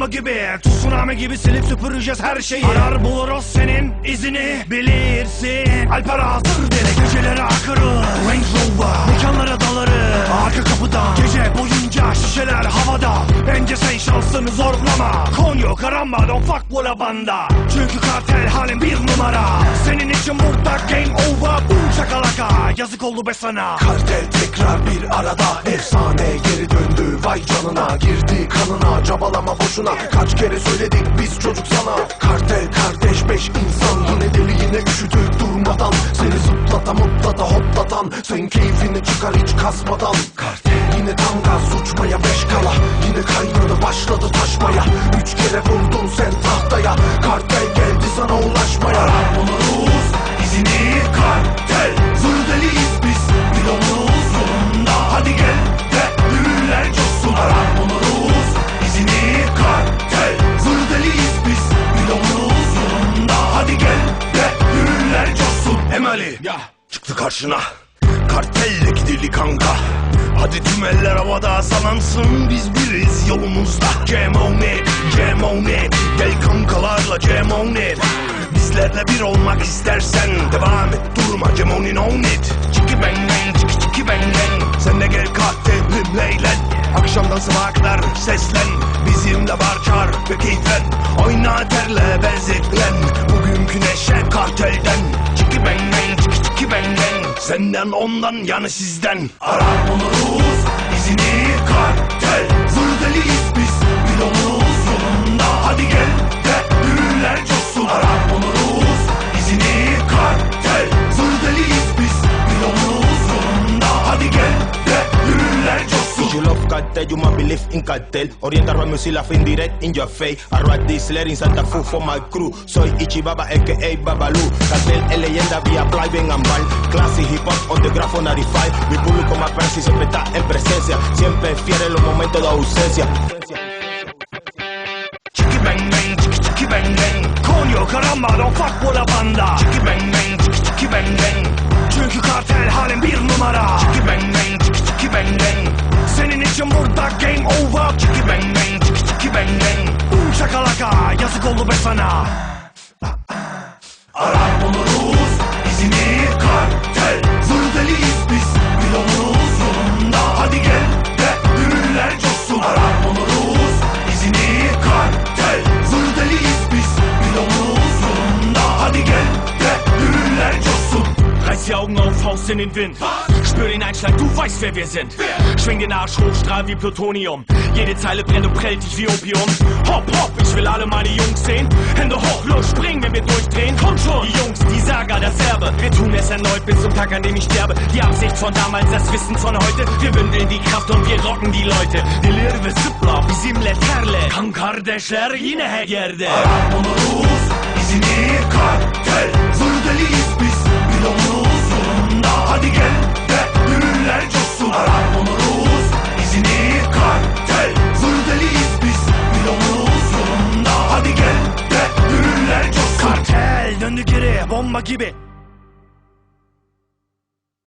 bomba gibi Tsunami gibi silip süpüreceğiz her şeyi. Arar buluruz senin izini bilirsin. Alper hazır deli geceleri akırır. Range Rover mekanlara dalarız. Arka kapıdan gece boyunca şişeler havada. Bence sen şansını zorlama. Konyo karamba don't fuck with la banda. Çünkü kartel halin bir numara. Senin için burada game over şakalaka yazık oldu be sana. Kartel tekrar bir arada Efsane canına Girdi kanına cabalama boşuna Kaç kere söyledik biz çocuk sana. Kartel kardeş beş insan. Yine deli yine üşüdük durmadan? Seni zıplata mutlata hoplatan. Sen keyfini çıkar hiç kasmadan. Kartel yine tam gaz uçmaya beş kala. Yine kaynadı başladı taşmaya. Üç kere vurdun sen tahtaya. Kartel geldi sana ulaşmaya. Buluruz karşına. Kartelle gidili kanka Hadi tüm eller havada salansın Biz biriz yolumuzda. Jam on Gel kankalarla it. Bizlerle bir olmak istersen Devam et durma. Jam on it Çiki bang çiki çiki bang Sen de gel kartelimle eğlen Akşamdan sabaha kadar seslen Bizimle var çağır ve keyfen Oyna terle benzetlen bang Senden ondan yani sizden. Arar buluruz believe in cartel. Orienta rap music, la fin direct in your face. I ride this letter in Santa Fu for my crew. Soy Ichibaba, aka Babalu. Cartel es leyenda vía Play, Ben and Ball. Classic hip hop on the grafo 95. Mi público más y siempre está en presencia. Siempre fiel en los momentos de ausencia. Çiki bang bang çiki çiki bang bang Konyo karamba don't fuck with a banda Çiki bang bang çiki çiki bang bang Çünkü kartel halin bir yazık oldu be Reiß die Augen auf, Faust in den Wind. Spür den Einschlag, du weißt, wer wir sind. Schwing den Arsch hoch, strahl wie Plutonium. Jede Zeile brennt und prellt dich wie Opium. Hopp, hopp, ich will alle meine Jungs sehen. Hände hoch, los, springen, wenn wir durchdrehen. Komm schon, die Jungs, die Saga, der Serbe. Wir tun es erneut bis zum Tag, an dem ich sterbe. Die Absicht von damals, das Wissen von heute. Wir bündeln die Kraft und wir rocken die Leute. Delir ve zıpla bizimle terle. Kan kardeşler yine her yerde. Arar buluruz izini kartel Zır deliyiz biz Pilomuz yolunda bomba